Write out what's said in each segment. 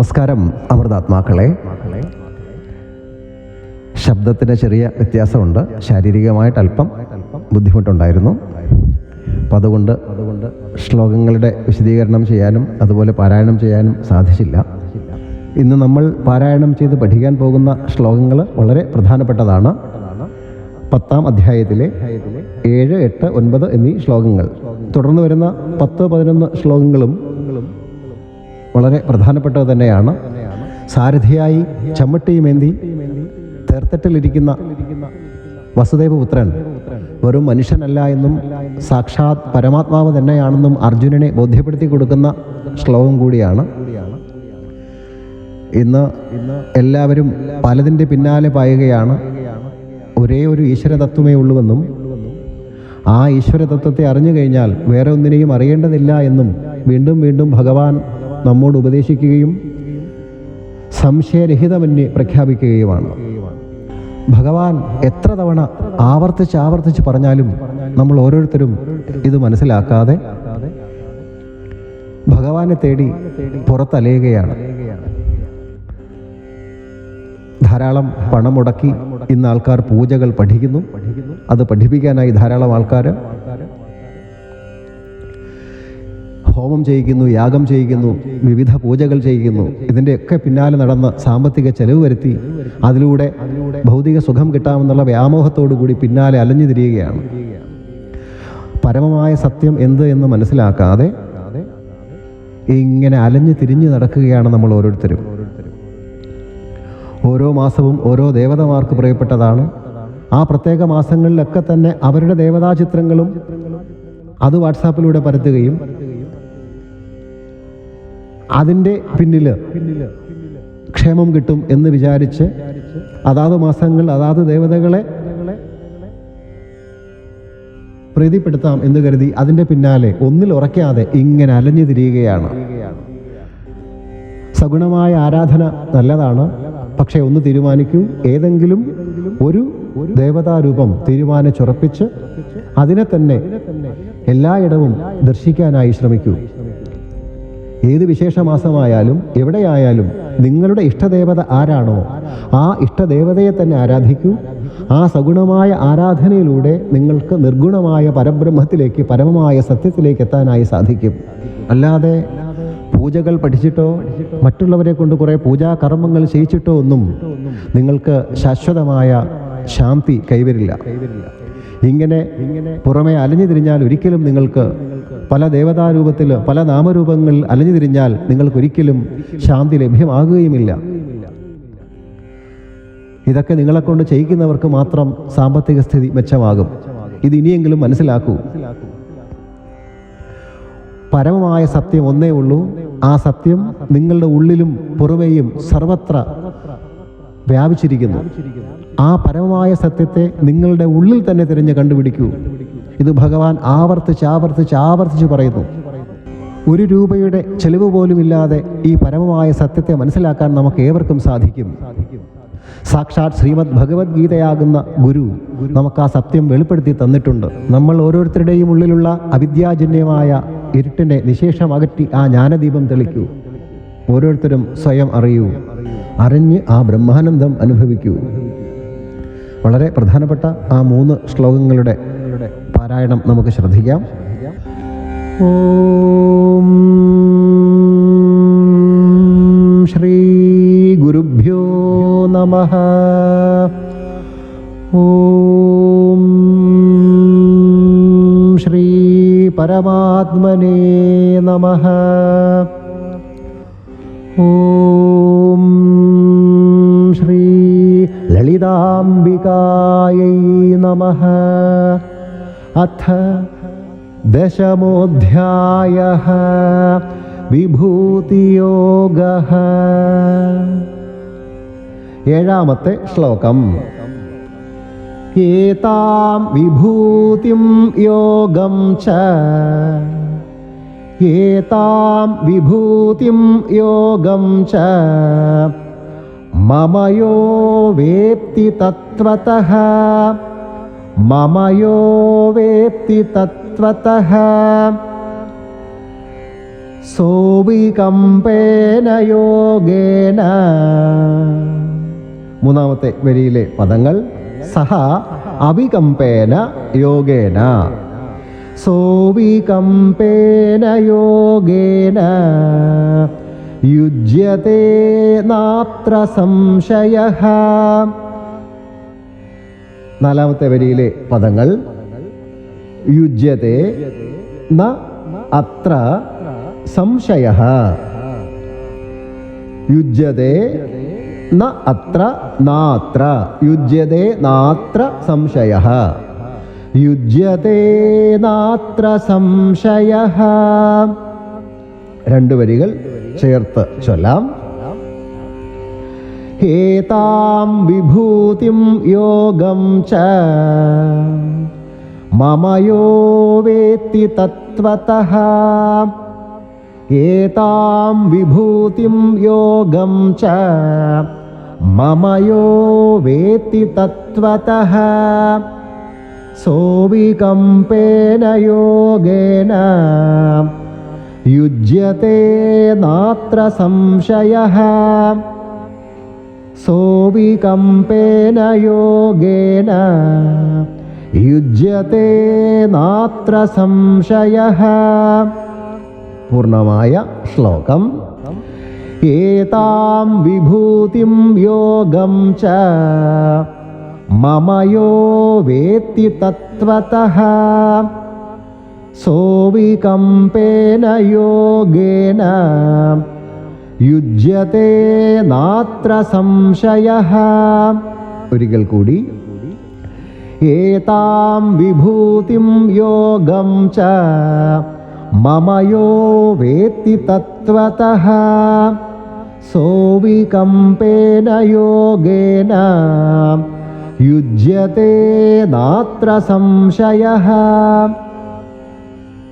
നമസ്കാരം അമൃതാത്മാക്കളെ. ശബ്ദത്തിന് ചെറിയ വ്യത്യാസമുണ്ട്. ശാരീരികമായിട്ട് അല്പം ബുദ്ധിമുട്ടുണ്ടായിരുന്നു. അപ്പം അതുകൊണ്ട് അതുകൊണ്ട് ശ്ലോകങ്ങളുടെ വിശദീകരണം ചെയ്യാനും അതുപോലെ പാരായണം ചെയ്യാനും സാധിച്ചില്ല. ഇന്ന് നമ്മൾ പാരായണം ചെയ്ത് പഠിക്കാൻ പോകുന്ന ശ്ലോകങ്ങൾ വളരെ പ്രധാനപ്പെട്ടതാണ്. പത്താം അധ്യായത്തിലെ ഏഴ് എട്ട് ഒൻപത് എന്നീ ശ്ലോകങ്ങൾ. തുടർന്ന് വരുന്ന പത്ത് പതിനൊന്ന് ശ്ലോകങ്ങളും വളരെ പ്രധാനപ്പെട്ടത് തന്നെയാണ്. സാരഥിയായി ചമ്മട്ടിയുമേന്തി തേർത്തട്ടിലിരിക്കുന്ന വസുദേവപുത്രൻ വെറും മനുഷ്യനല്ല എന്നും സാക്ഷാത് പരമാത്മാവ് തന്നെയാണെന്നും അർജുനനെ ബോധ്യപ്പെടുത്തി കൊടുക്കുന്ന ശ്ലോകം കൂടിയാണ്. ഇന്ന് എല്ലാവരും പലതിന്റെ പിന്നാലെ പായുകയാണ്. ഒരേ ഒരു ഈശ്വരതത്വമേ ഉള്ളുവെന്നും ആ ഈശ്വരതത്വത്തെ അറിഞ്ഞു കഴിഞ്ഞാൽ വേറെ ഒന്നിനെയും അറിയേണ്ടതില്ല എന്നും വീണ്ടും വീണ്ടും ഭഗവാൻ നമ്മോട് ഉപദേശിക്കുകയും സംശയരഹിതമന്യെ പ്രഖ്യാപിക്കുകയുമാണ്. ഭഗവാൻ എത്ര തവണ ആവർത്തിച്ച് ആവർത്തിച്ച് പറഞ്ഞാലും നമ്മൾ ഓരോരുത്തരും ഇത് മനസ്സിലാക്കാതെ ഭഗവാനെ തേടി പുറത്തലയുകയാണ്. ധാരാളം പണം മുടക്കി ഇന്ന് ആൾക്കാർ പൂജകൾ പഠിക്കുന്നു. അത് പഠിപ്പിക്കാനായി ധാരാളം ആൾക്കാർ ഹോമം ചെയ്യിക്കുന്നു യാഗം ചെയ്യിക്കുന്നു വിവിധ പൂജകൾ ചെയ്യിക്കുന്നു. ഇതിന്റെയൊക്കെ പിന്നാലെ നടന്ന സാമ്പത്തിക ചെലവ് വരുത്തി അതിലൂടെ ഭൗതിക സുഖം കിട്ടാമെന്നുള്ള വ്യാമോഹത്തോടു കൂടി പിന്നാലെ അലഞ്ഞു തിരിയുകയാണ്. പരമമായ സത്യം എന്ത് എന്ന് മനസ്സിലാക്കാതെ ഇങ്ങനെ അലഞ്ഞു തിരിഞ്ഞു നടക്കുകയാണ് നമ്മൾ ഓരോരുത്തരും. ഓരോ മാസവും ഓരോ ദേവതമാർക്ക് പ്രിയപ്പെട്ടതാണ്. ആ പ്രത്യേക മാസങ്ങളിലൊക്കെ തന്നെ അവരുടെ ദേവതാ ചിത്രങ്ങളും അത് വാട്സാപ്പിലൂടെ പരത്തുകയും അതിന്റെ പിന്നിൽ ക്ഷേമം കിട്ടും എന്ന് വിചാരിച്ച് അതാത് മാസങ്ങൾ അതാത് ദേവതകളെ പ്രീതിപ്പെടുത്താം എന്ന് കരുതി അതിന്റെ പിന്നാലെ ഒന്നിൽ ഉറക്കാതെ ഇങ്ങനെ അലഞ്ഞു തിരിയുകയാണ്. സഗുണമായ ആരാധന നല്ലതാണ്. പക്ഷേ ഒന്ന് തീരുമാനിക്കൂ. ഏതെങ്കിലും ഒരു ദേവതാരൂപം തീരുമാനിച്ചുറപ്പിച്ച് അതിനെ തന്നെ എല്ലായിടവും ദർശിക്കാനായി ശ്രമിക്കൂ. ഏത് വിശേഷമാസമായാലും എവിടെയായാലും നിങ്ങളുടെ ഇഷ്ടദേവത ആരാണോ ആ ഇഷ്ടദേവതയെ തന്നെ ആരാധിക്കൂ. ആ സഗുണമായ ആരാധനയിലൂടെ നിങ്ങൾക്ക് നിർഗുണമായ പരബ്രഹ്മത്തിലേക്ക് പരമമായ സത്യത്തിലേക്ക് എത്താനായി സാധിക്കും. അല്ലാതെ പൂജകൾ പഠിച്ചിട്ടോ മറ്റുള്ളവരെ കൊണ്ട് കുറേ പൂജാ കർമ്മങ്ങൾ ചെയ്യിച്ചിട്ടോ ഒന്നും നിങ്ങൾക്ക് ശാശ്വതമായ ശാന്തി കൈവരില്ല. ഇങ്ങനെ പുറമെ അലഞ്ഞു തിരിഞ്ഞാൽ ഒരിക്കലും നിങ്ങൾക്ക് പല ദേവതാരൂപത്തിൽ പല നാമരൂപങ്ങളിൽ അലഞ്ഞു തിരിഞ്ഞാൽ നിങ്ങൾക്കൊരിക്കലും ശാന്തി ലഭ്യമാകുകയുമില്ല. ഇതൊക്കെ നിങ്ങളെ കൊണ്ട് ചെയ്യിക്കുന്നവർക്ക് മാത്രം സാമ്പത്തിക സ്ഥിതി മെച്ചമാകും. ഇത് ഇനിയെങ്കിലും മനസ്സിലാക്കൂ. പരമമായ സത്യം ഒന്നേ ഉള്ളൂ. ആ സത്യം നിങ്ങളുടെ ഉള്ളിലും പുറമേയും സർവത്ര വ്യാപിച്ചിരിക്കുന്നു. ആ പരമമായ സത്യത്തെ നിങ്ങളുടെ ഉള്ളിൽ തന്നെ തിരഞ്ഞ് കണ്ടുപിടിക്കൂ. ഇത് ഭഗവാൻ ആവർത്തിച്ച് ആവർത്തിച്ച് ആവർത്തിച്ച് പറയുന്നു. ഒരു രൂപയുടെ ചെലവ് പോലുമില്ലാതെ ഈ പരമമായ സത്യത്തെ മനസ്സിലാക്കാൻ നമുക്ക് ഏവർക്കും സാധിക്കും. സാക്ഷാത് ശ്രീമദ് ഭഗവത്ഗീതയാകുന്ന ഗുരു നമുക്ക് ആ സത്യം വെളിപ്പെടുത്തി തന്നിട്ടുണ്ട്. നമ്മൾ ഓരോരുത്തരുടെയും ഉള്ളിലുള്ള അവിദ്യാജന്യമായ ഇരുട്ടിനെ നിശേഷം അകറ്റി ആ ജ്ഞാനദീപം തെളിക്കൂ. ഓരോരുത്തരും സ്വയം അറിയൂ. അറിഞ്ഞ് ആ ബ്രഹ്മാനന്ദം അനുഭവിക്കൂ. വളരെ പ്രധാനപ്പെട്ട ആ മൂന്ന് ശ്ലോകങ്ങളുടെ പാരായണം നമുക്ക് ശ്രദ്ധിക്കാം. ഓം ശ്രീ ഗുരുഭ്യോ നമ. ഓം ശ്രീ പരമാത്മനേ നമ. ഓം अथ दशमोऽध्यायः विभूतियोगः। एते श्लोकम् एतां विभूतिं योगं च मम यो वेप्तितत्त्वतः മമ വേത്തി തത്വതഃ. സോവികമ്പേന യോഗേന. മൂന്നാമത്തെ വരിയിലെ പദങ്ങൾ സഹ അവികമ്പേന യോഗേന. സോവികമ്പേന യോഗേന. യുജ്യത്തെ നാത്ര സംശയ. നാലാമത്തെ വരിയിലെ പദങ്ങൾ. യുജ്യത്തെ ന അത്ര സംശയ യുജ്യത്തെ ന അത്ര നാത്ര. യുജ്യത്തെ നാത്ര സംശയ യുജ്യത്തെ നാത്ര സംശയ രണ്ട് വരികൾ ചേർത്ത് ചൊല്ലാം. एतां विभूतिं योगं च। मम यो वेत्ति तत्त्वतः। एतां विभूतिं योगं च। मम यो वेत्ति तत्त्वतः। सोऽविकम्पेन योगेन। युज्यते नात्र संशयः। സംശയഃ സോവികമ്പേന യോഗേന യുജ്യത്തെ നാത്ര സംശയ പൂർണമായ ശ്ലോകം ഏതാം വിഭൂതിം യോഗം ച മമയോ വേത്തി തത്വതഃ സോവികമ്പേന യോഗേന യുജ്യത്തെ നാത്ര സംശയ. ഒരിക്കൽ കൂടി. ഏതാം വിഭൂതിം യോഗം ച. മമയോ വേത്തി തത്വത. സോവികമ്പേന യോഗേന. യുജ്യത്തെ നാത്ര സംശയ.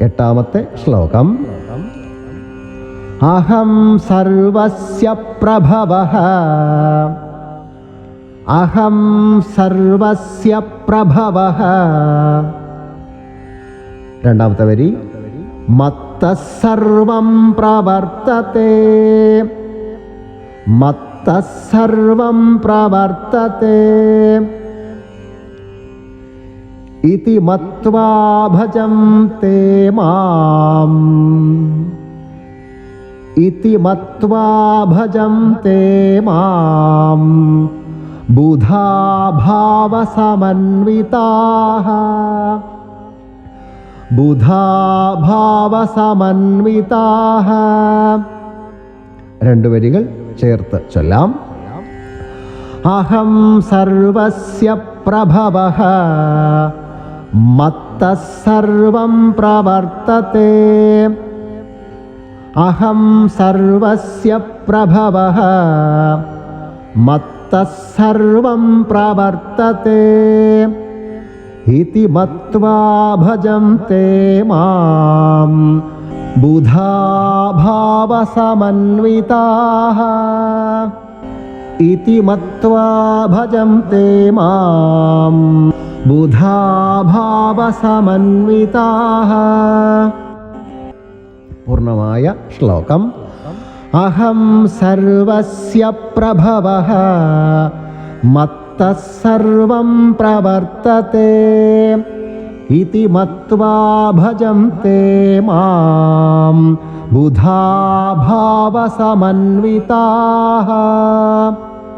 എട്ടാമത്തെ ശ്ലോകം. अहं सर्वस्य प्रभवः। अहं सर्वस्य प्रभवः। रण्डातवरि मत्तः सर्वं प्रवर्तते इति मत्वा भजं ते माम् ഇതി മത്വാ ഭജം തേ മാം ബുധാഭാവസമന്വിതാः ബുധാഭാവസമന്വിതാः രണ്ട് വരികൾ ചേർത്ത് ചൊല്ലാം. അഹം സർവസ്യ പ്രഭവഃ। മത്തസർവം പ്രവർത്തത്തെ। അഹം സർവസ്യ പ്രഭവഃ മത്തഃ സർവം പ്രവർത്തത്തെ ഇതി മത്വാ ഭജം തേ മാം ബുധാഭാവസമന്വിതാः ഇതി മത്വാ ഭജം തേ മാം ബുധാഭാവസമന്വിതാः പൂർണമായ ശ്ലോകം അഹം സർവസ്യ പ്രഭവഃ മത്തഃ സർവം പ്രവർത്തത്തെ ഇതി മത്വാ ഭജം തേ മാം ബുധാഭാവസമന്വിതാः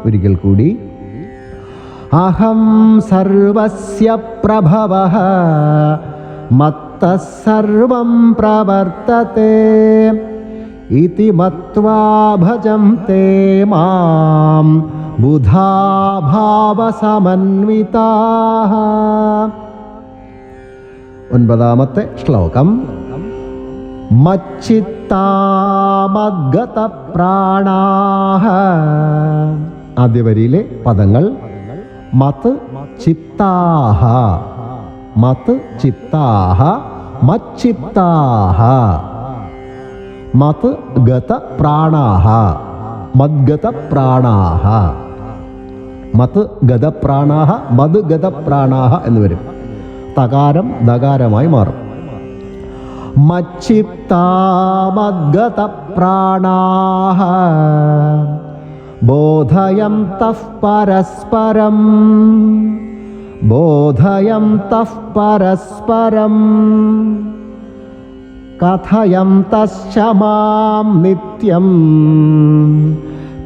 ഒരിക്കൽ കൂടി। അഹം സർവസ്യ പ്രഭവഃ മത്തഃ സർവം പ്രവർത്തത്തെ ഇതി മത്വാ ഭജം തേ മാം ബുധാഭാവസമന്വിതാः ഒൻപതാമത്തെ ശ്ലോകം. മച്ചിത്താമദ്ഗത പ്രാണാഹ ആദ്യ വരിയിലെ പദങ്ങൾ മത് ചിത്താഹ. മത് ചിത്താഹ മച്ചിത്താഹ മത് ഗത പ്രാണാഹ മദ്ഗത പ്രാണാഹ. മത് ഗത പ്രാണാഹ മത് ഗത പ്രാണാഹ എന്ന് വരും. തകാരം ദകാരമായി മാറും. മച്ചിപ്താമദ്ഗത പ്രാണാഹ. ബോധയം തഃ പരസ്പരം. बोधयन्तः परस्परम् कथयन्तश्च मां नित्यं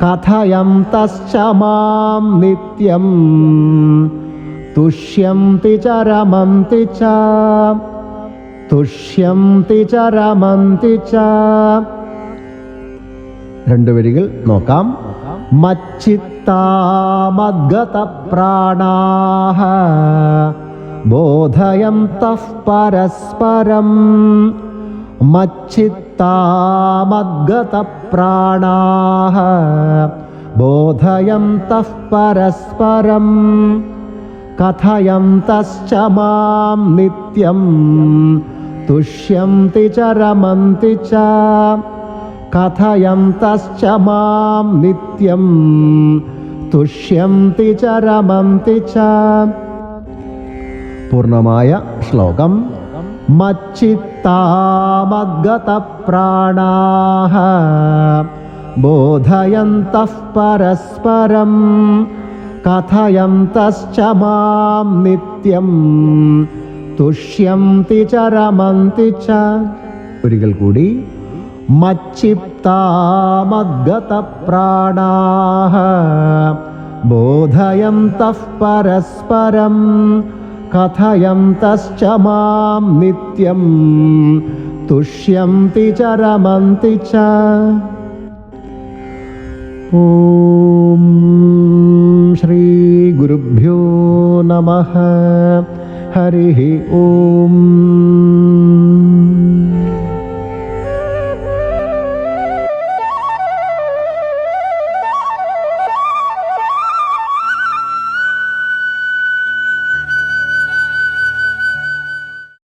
कथयन्तश्च मां नित्यं तुष्यन्ति च रमन्ति च തുഷ്യന്തി ച രമന്തി ച രണ്ട് വരികൾ നോക്കാം मच्चित्ता मद्गतप्राणाः बोधयन्तः परस्परम् मच्छित्तामद्गतप्राणाः बोधयन्तः परस्परम् कथयन्तश्च मां नित्यं तुष्यन्ति च रमन्ति च ച കഥയന്തശ്ച മാം നിത്യം. തുഷ്യന്തി ചരമന്തി രമന്തി ച പൂർണമായ ശ്ലോകം. മച്ചിത്താമദ്ഗതപ്രാണാഹ. ബോധയന്തഃ പരസ്പരം. കഥയന്തശ്ച മാം നിത്യം. തുഷ്യന്തി ചരമന്തി രമന്തി ച ഒരിക്കൽ കൂടി മച്ചിത്താമദ്ഗത പ്രാണാഹ ബോധയന്തഃ പരസ്പരം കഥയന്തശ്ച മാം നിത്യം തുഷ്യന്തി ച രമന്തി ച ഓം ശ്രീ ഗുരുഭ്യോ നമ ഹരി ഓം